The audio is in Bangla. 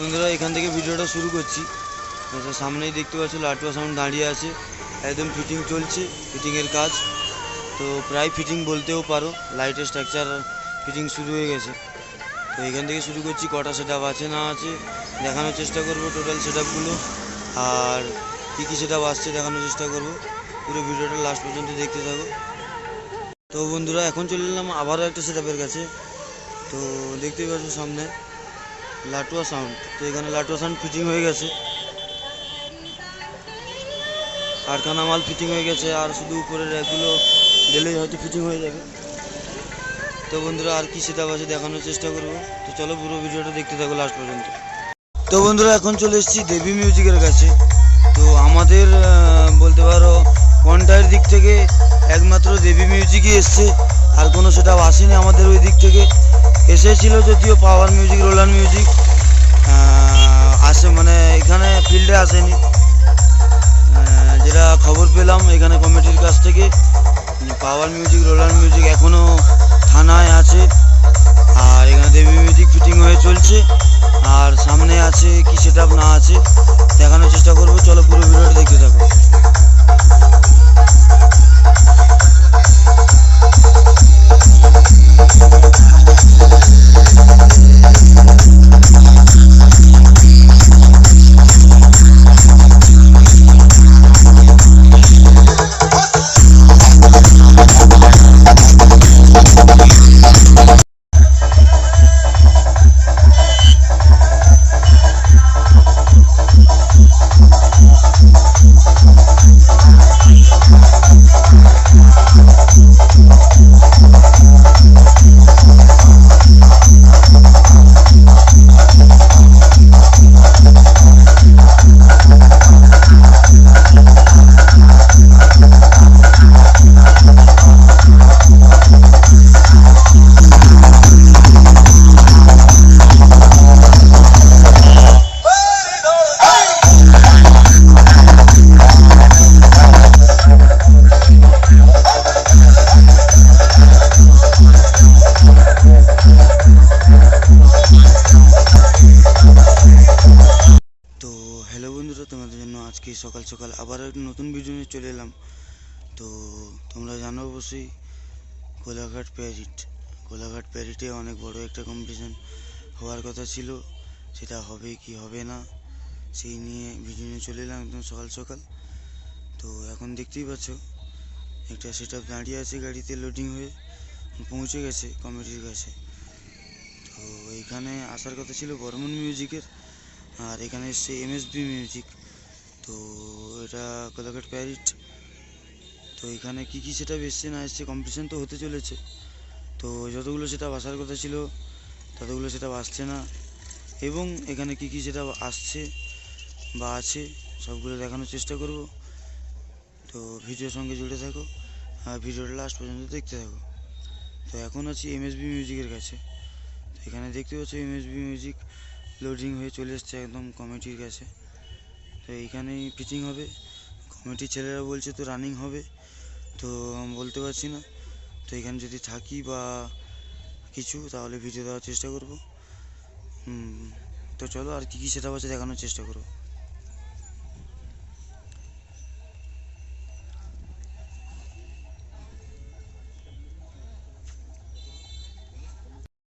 বন্ধুরা এখান থেকে ভিডিওটা শুরু করছি। আচ্ছা, সামনেই দেখতে পাচ্ছ লাটুয়া সাউন্ড দাঁড়িয়ে আছে। একদম ফিটিং চলছে ফিটিংয়ের কাজ। তো প্রায় ফিটিং বলতেও পারো লাইটের স্ট্রাকচার ফিটিং শুরু হয়ে গেছে। তো এখান থেকে শুরু করছি কটা সেট আছে না আছে দেখানোর চেষ্টা করব টোটাল সেট আর কী কী সেট আসছে দেখানোর চেষ্টা করব। পুরো ভিডিওটা লাস্ট পর্যন্ত দেখতে থাকো। তো বন্ধুরা এখন চলে এলাম আবারও একটা সেট কাছে। তো দেখতেই পাচ্ছ সামনে। লাটুয়া সাউন্ড তো এখানে লাটুয়া সাউন্ড ফিটিং হয়ে গেছে। কারখানা মাল ফিটিং হয়ে গেছে, আর শুধু উপরের র্যাকগুলো গেলেই হয়তো ফিটিং হয়ে যাবে। তো বন্ধুরা, আর কি সেটা আছে দেখানোর চেষ্টা করব। তো চলো পুরো ভিডিওটা দেখতে থাকো লাস্ট পর্যন্ত। তো বন্ধুরা, এখন চলে এসেছি দেবী মিউজিকের কাছে। তো আমাদের বলতে পারো কন্টায়ের দিক থেকে একমাত্র দেবী মিউজিকই এসছে। আর কোনো সেটা আসেনি আমাদের ওই দিক থেকে। এসেছিল যদিও পাওয়ার মিউজিক রোলার মিউজিক আসে মানে এখানে ফিল্ডে আসেনি। যেটা খবর পেলাম এখানে কমিটির কাছ থেকে পাওয়ার মিউজিক রোলার মিউজিক এখনও থানায় আছে। আর এখানে দেবী মিউজিক ফিটিং হয়ে চলছে। আর সামনে আছে কি সেট না আছে, দেখানোর চেষ্টা করব। চলো পুরো ভিডিওটা দেখতে থাকো। আজকে সকাল সকাল আবার নতুন ভিডিও নিয়ে চলে এলাম। তো তোমরা জানো অবশ্যই কোলাঘাট প্যারিট কোলাঘাট প্যারিটে অনেক বড় একটা কম্পিটিশন হওয়ার কথা ছিল। সেটা হবে কি হবে না, সেই নিয়ে ভিডিও নিয়ে চলে এলাম একদম সকাল সকাল। তো এখন দেখতেই পাচ্ছ, একটা সেট দাঁড়িয়ে আছে গাড়িতে লোডিং হয়ে, পৌঁছে গেছে কমিটির কাছে। তো এইখানে আসার কথা ছিল বর্মন মিউজিকের আর এখানে এসছে এমএসবি মিউজিক তো এটা কোলাঘাট প্যারিট। তো এখানে কি কি সেটা এসছে না এসছে কম্পিটিশন তো হতে চলেছে। তো যতগুলো সেটা বাসার কথা ছিল, ততগুলো সেটা আসছে না। এবং এখানে কি কি সেটা আসছে বা আছে, সবগুলো দেখানোর চেষ্টা করব। তো ভিডিওর সঙ্গে জুড়ে থাকো আর ভিডিওটা লাস্ট পর্যন্ত দেখতে থাকো। তো এখন আছি এমএসবি মিউজিকের কাছে। এখানে দেখতে পাচ্ছ এমএসবি মিউজিক লোডিং হয়ে চলে এসছে একদম কমিটির কাছে। এইখানেই পিচিং হবে। কমিটির ছেলেরা বলছে তো রানিং হবে। তো আমি বলতে পারছি না। তো এখানে যদি থাকি বা কিছু, তাহলে ভিডিও দেওয়ার চেষ্টা করব। তো চলো আর কী কী সেটা আছে দেখানোর চেষ্টা করব।